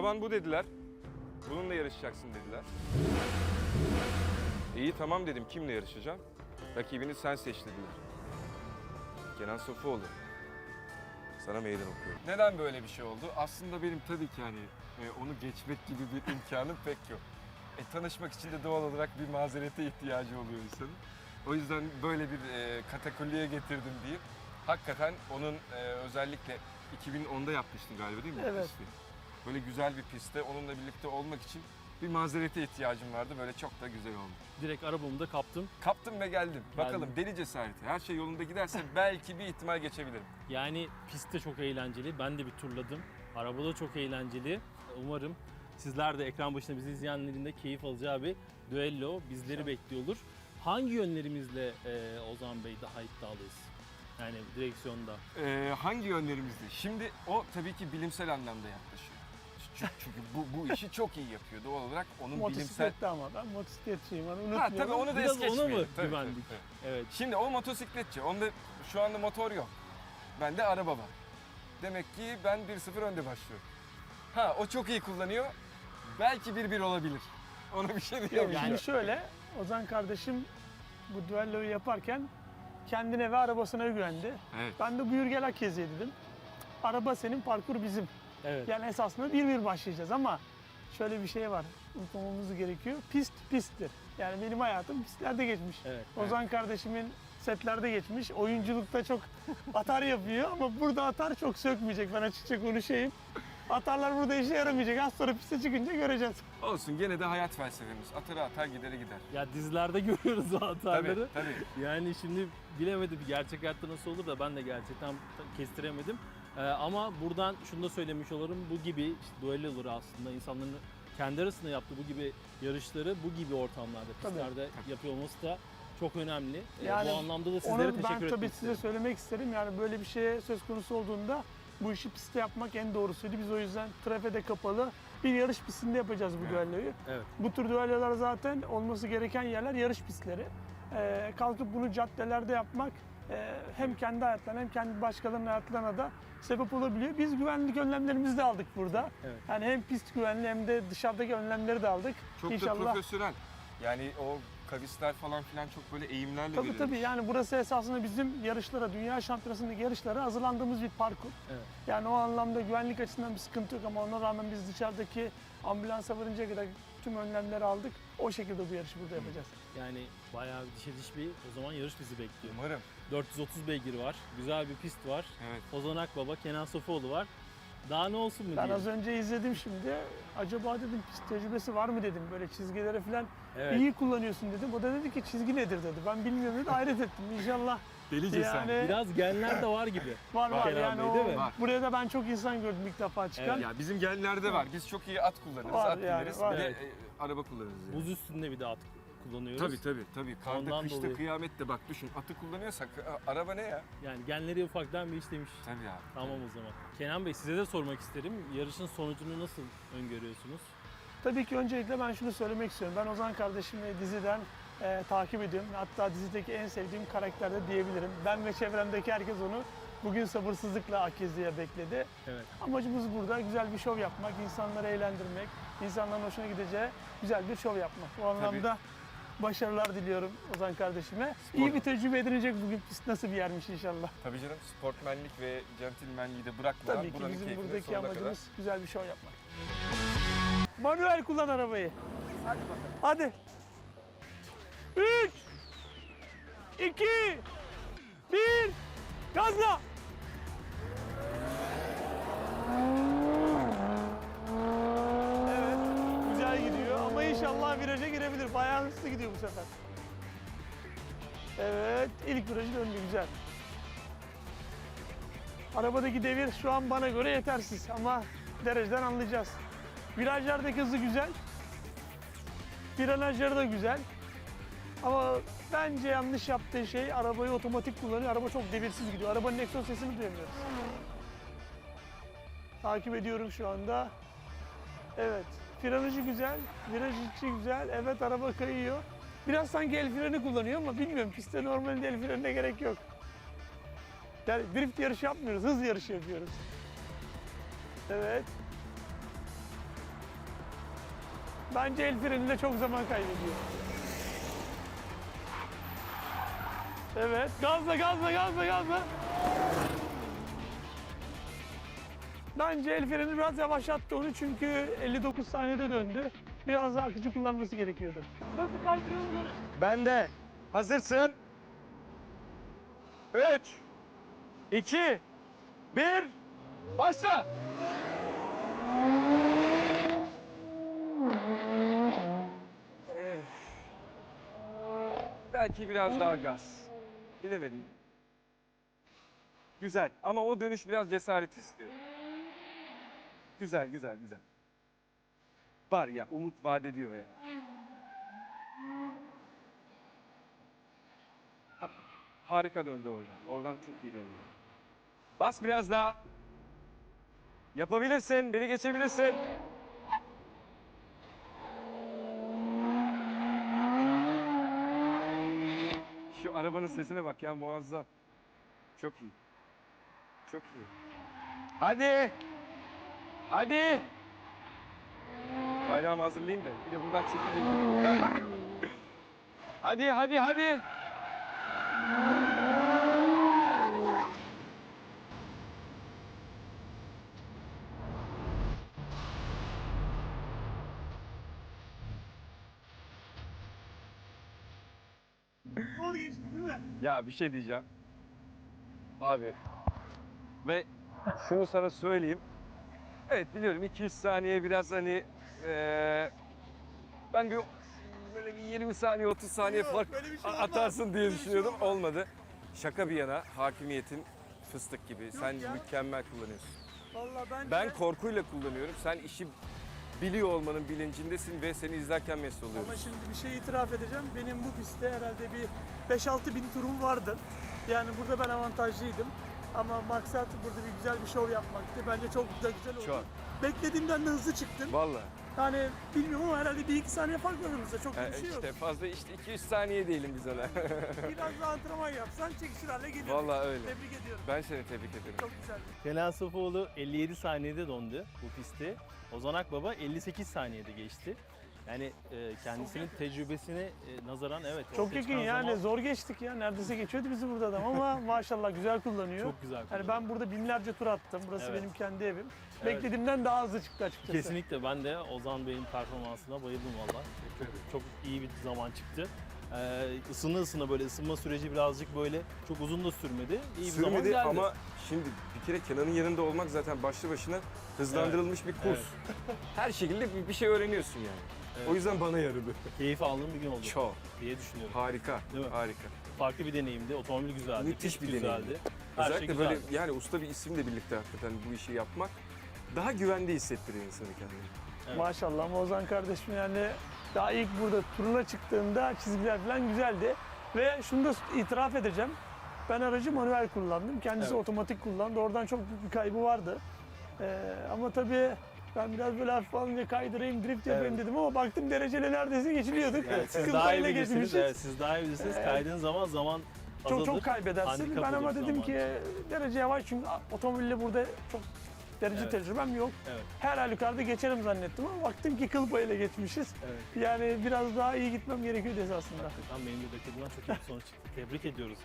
Araban bu dediler. Bununla yarışacaksın dediler. İyi tamam dedim kimle yarışacağım? Rakibini sen seç dediler. Kenan Sofuoğlu. Sana meydan okuyorum. Neden böyle bir şey oldu? Aslında benim tabii ki hani e, onu geçmek gibi bir imkanım pek yok. E, tanışmak için de doğal olarak bir mazerete ihtiyacı oluyor insanın. O yüzden böyle bir e, katakulliye getirdim diyeyim. Hakikaten onun e, özellikle 2010'da yapmıştın galiba değil mi? Evet. pisti? Böyle güzel bir pistte onunla birlikte olmak için bir mazerete ihtiyacım vardı. Böyle çok da güzel oldu. Direkt arabamı da kaptım. Kaptım ve geldim. Bakalım deli cesareti. Her şey yolunda giderse belki bir ihtimal geçebilirim. Yani pist de çok eğlenceli. Ben de bir turladım. Araba da çok eğlenceli. Umarım sizler de ekran başında bizi izleyenlerin de keyif alacağı bir düello bizleri bekliyor olur. Hangi yönlerimizle e, Ozan Bey daha iddialıyız? Yani direksiyonda. Ee, hangi yönlerimizde? Şimdi o tabii ki bilimsel anlamda yaklaşıyor. Çünkü, çünkü bu, bu işi çok iyi yapıyor. Doğal olarak onun bilimsel... Motosiklette ama ben motosikletçiyim. Hani Ha unutmuyorum. tabii onu da Biraz es ona mı. Tabii, güvendik? tabii, tabii. Evet. Şimdi o motosikletçi. Onda şu anda motor yok. Bende araba var. Demek ki ben 1-0 önde başlıyorum. Ha o çok iyi kullanıyor. Belki 1-1 olabilir. Ona bir şey diyemeyeceğim. şimdi şöyle, Ozan kardeşim bu düelloyu yaparken kendine ve arabasına güvendi. Evet. Ben de buyur gel Akyezi'ye dedim. Araba senin, parkur bizim. Evet. Yani esasında bir bir başlayacağız ama şöyle bir şey var. Unutmamamız gerekiyor. Pist pisttir. Yani benim hayatım pistlerde geçmiş. Evet. Ozan kardeşimin setlerde geçmiş. Oyunculukta çok atar yapıyor ama burada atar çok sökmeyecek. Ben açıkça konuşayım. Atarlar burada işe yaramayacak. Az sonra piste çıkınca göreceğiz. Olsun gene de hayat felsefemiz. Atarı atar gidere gider. Ya dizilerde görüyoruz o Tabii hataları. tabii. Yani şimdi bilemedim gerçek hayatta nasıl olur da ben de gerçekten kestiremedim. Ee, ama buradan şunu da söylemiş olurum. Bu gibi işte duelloları aslında insanların kendi arasında yaptığı bu gibi yarışları bu gibi ortamlarda, Tabii. pistlerde yapıyor olması da çok önemli. Ee, Yani bu anlamda da sizlere teşekkür ben etmek tabii size söylemek isterim. Yani böyle bir şeye söz konusu olduğunda bu işi pistte yapmak en doğrusuydu. Biz o yüzden trafede kapalı bir yarış pistinde yapacağız bu Evet. düelloyu. Evet. Bu tür düellolar zaten olması gereken yerler yarış pistleri. Ee, kalkıp bunu caddelerde yapmak hem kendi hayatlarına hem kendi başkalarının hayatlarına da sebep olabiliyor. Biz güvenlik önlemlerimizi de aldık burada. Evet. Yani hem pist güvenliği hem de dışarıdaki önlemleri de aldık. Çok da İnşallah. profesyonel. Yani o kavisler falan filan çok böyle eğimlerle Tabii verilmiş. tabii yani burası esasında bizim yarışlara, dünya şampiyonasındaki yarışlara hazırlandığımız bir parkur. Evet. Yani o anlamda güvenlik açısından bir sıkıntı yok ama ona rağmen biz dışarıdaki ambulansa varıncaya kadar tüm önlemleri aldık. O şekilde bu yarışı burada yapacağız. Yani bayağı bir dişe diş bir o zaman yarış bizi bekliyor. Umarım. 430 beygir var, güzel bir pist var. Evet. Ozan Akbaba, Kenan Sofuoğlu var. Daha ne olsun mu Ben diyeyim? az önce izledim şimdi. Acaba dedim pist tecrübesi var mı dedim. Böyle çizgileri falan Evet. iyi kullanıyorsun dedim. O da dedi ki çizgi nedir dedi. Ben bilmiyorum dedi. Hayret ettim. İnşallah Deli cesaret. yani Biraz genler de var gibi. var var. Kenan yani Bey, o, değil mi? Var. buraya da ben çok insan gördüm ilk defa çıkan. Ya bizim genlerde var. Biz çok iyi at kullanırız, Var at yani, var. Bir de Evet. e, araba kullanırız yani. Buz üstünde bir de at kullanıyoruz. Tabii tabii tabii. Karda Ondan kışta dolayı. kıyamette bak düşün atı kullanıyorsak a- araba ne ya? Yani genleri ufaktan bir işlemiş. Tabii abi. Tamam o zaman. Kenan Bey size de sormak isterim. Yarışın sonucunu nasıl öngörüyorsunuz? Tabii ki öncelikle ben şunu söylemek istiyorum. Ben Ozan kardeşimle diziden e, takip ediyorum. Hatta dizideki en sevdiğim karakter de diyebilirim. Ben ve çevremdeki herkes onu bugün sabırsızlıkla Akgezi'ye bekledi. Evet. Amacımız burada güzel bir şov yapmak, insanları eğlendirmek, insanların hoşuna gideceği güzel bir şov yapmak. O anlamda başarılar diliyorum Ozan kardeşime. İyi bir tecrübe edinecek bugün pist nasıl bir yermiş inşallah. Tabii canım sportmenlik ve centilmenliği de bırakmadan Tabii ki buranın bizim buradaki amacımız güzel bir şov yapmak. Manuel kullan arabayı. Hadi bakalım. Hadi. 3 2 1 Gazla. Evet. Güzel gidiyor ama inşallah viraja girebilir. Bayağı hızlı gidiyor bu sefer. Evet, ilk virajı döndü güzel. Arabadaki devir şu an bana göre yetersiz ama dereceden anlayacağız. Virajlardaki hızı güzel. Frenajları da güzel. Ama bence yanlış yaptığı şey arabayı otomatik kullanıyor. Araba çok devirsiz gidiyor. Arabanın egzoz sesini duyamıyoruz. Takip ediyorum şu anda. Evet. Frenajı güzel, viraj içi güzel. Evet araba kayıyor. Biraz sanki el freni kullanıyor ama bilmiyorum. Pistte normalde el frenine gerek yok. Yani drift yarışı yapmıyoruz, hız yarışı yapıyoruz. Evet. Bence el freninde çok zaman kaybediyor. Evet. Gazla gazla gazla gazla. Bence el freni biraz yavaşlattı onu çünkü 59 saniyede döndü. Biraz daha akıcı kullanması gerekiyordu. Nasıl kaydırıyoruz onu? Ben de. Hazırsın. 3 2 1 Başla. Belki biraz daha gaz. Bilemedim. Güzel ama o dönüş biraz cesaret istiyor. Güzel güzel güzel. Var ya umut vaat ediyor ya. Harika döndü oradan. Oradan çok iyi döndü. Bas biraz daha. Yapabilirsin. Beni geçebilirsin. Arabanın sesine bak ya muazzam. Çok iyi. Çok iyi. Hadi. Hadi. Bayrağımı hazırlayayım da. Bir de buradan çekileyim. hadi hadi hadi. Mi? Ya bir şey diyeceğim. Abi. Ve şunu sana söyleyeyim. Evet biliyorum 200 saniye biraz hani eee, ben bir böyle bir 20 saniye 30 saniye Yok, fark böyle bir şey olmaz. atarsın diye Böyle bir şey düşünüyordum. olmaz. Olmadı. Şaka bir yana hakimiyetin fıstık gibi. Sen ya. mükemmel kullanıyorsun. Vallahi bence Ben korkuyla kullanıyorum. Sen işi biliyor olmanın bilincindesin ve seni izlerken mest oluyorum. Ama şimdi bir şey itiraf edeceğim. Benim bu pistte herhalde bir 5-6 bin turum vardı. Yani burada ben avantajlıydım. Ama maksat burada bir güzel bir şov yapmaktı. Bence çok da güzel oldu. Çok. Beklediğimden de hızlı çıktın. Vallahi. Yani bilmiyorum ama herhalde bir iki saniye fark var aramızda. Çok Ha, bir şey yok. işte fazla işte 200 saniye değilim biz ona. Biraz daha antrenman yapsan çekişir hale gelirdik. Vallahi öyle. Tebrik ediyorum. ben seni tebrik ederim. Çok güzeldi. Kenan Sofuoğlu 57 saniyede dondu bu pisti. Ozan Akbaba 58 saniyede geçti. Yani e, kendisinin tecrübesine e, nazaran evet. Çok ortaya yakın çıkan yani zaman zor geçtik ya. Neredeyse geçiyordu bizi burada adam ama maşallah güzel kullanıyor. Çok güzel. Yani ben burada binlerce tur attım. Burası Evet. benim kendi evim. Evet. Beklediğimden daha hızlı çıktı açıkçası. Kesinlikle ben de Ozan Bey'in performansına bayıldım valla. Çok iyi bir zaman çıktı. Ee, ısına ısına böyle ısınma süreci birazcık böyle çok uzun da sürmedi. İyi bir zaman Sürmedi geldi. ama şimdi bir kere Kenan'ın yanında olmak zaten başlı başına hızlandırılmış bir kurs. Evet. Her şekilde bir, bir şey öğreniyorsun yani. Evet. O yüzden bana yaradı. keyif aldığım bir gün oldu Çok. diye düşünüyorum. Harika. Değil mi? Harika. Farklı bir deneyimdi. Otomobil güzeldi. Müthiş pist bir güzeldi. deneyimdi. Her şey Özellikle böyle güzeldi. yani usta bir isimle birlikte hakikaten bu işi yapmak daha güvende hissettiriyor insanı kendini. Evet. Maşallah Ozan kardeşim yani daha ilk burada turuna çıktığında çizgiler falan güzeldi. Ve şunu da itiraf edeceğim. Ben aracı manuel kullandım. Kendisi Evet. otomatik kullandı. Oradan çok büyük bir kaybı vardı. Ee, ama tabii ben biraz böyle hafif alınca kaydırayım, drift yapayım Evet. dedim ama baktım dereceyle neredeyse geçiliyorduk. Evet, siz daha iyi bilirsiniz. geçmişiz. Evet, siz daha iyi bilirsiniz. Kaydığın zaman zaman Çok azalır. çok kaybedersin. handikap Ben ama olur dedim zaman ki derece yavaş çünkü otomobille burada çok derece Evet. tecrübem yok. Evet. Her halükarda geçerim zannettim ama baktım ki kıl payıyla geçmişiz. Evet. Yani biraz daha iyi gitmem gerekiyordu esasında. Hakikaten benim de beklediğimden çok iyi bir sonuç çıktı. Tebrik ediyoruz.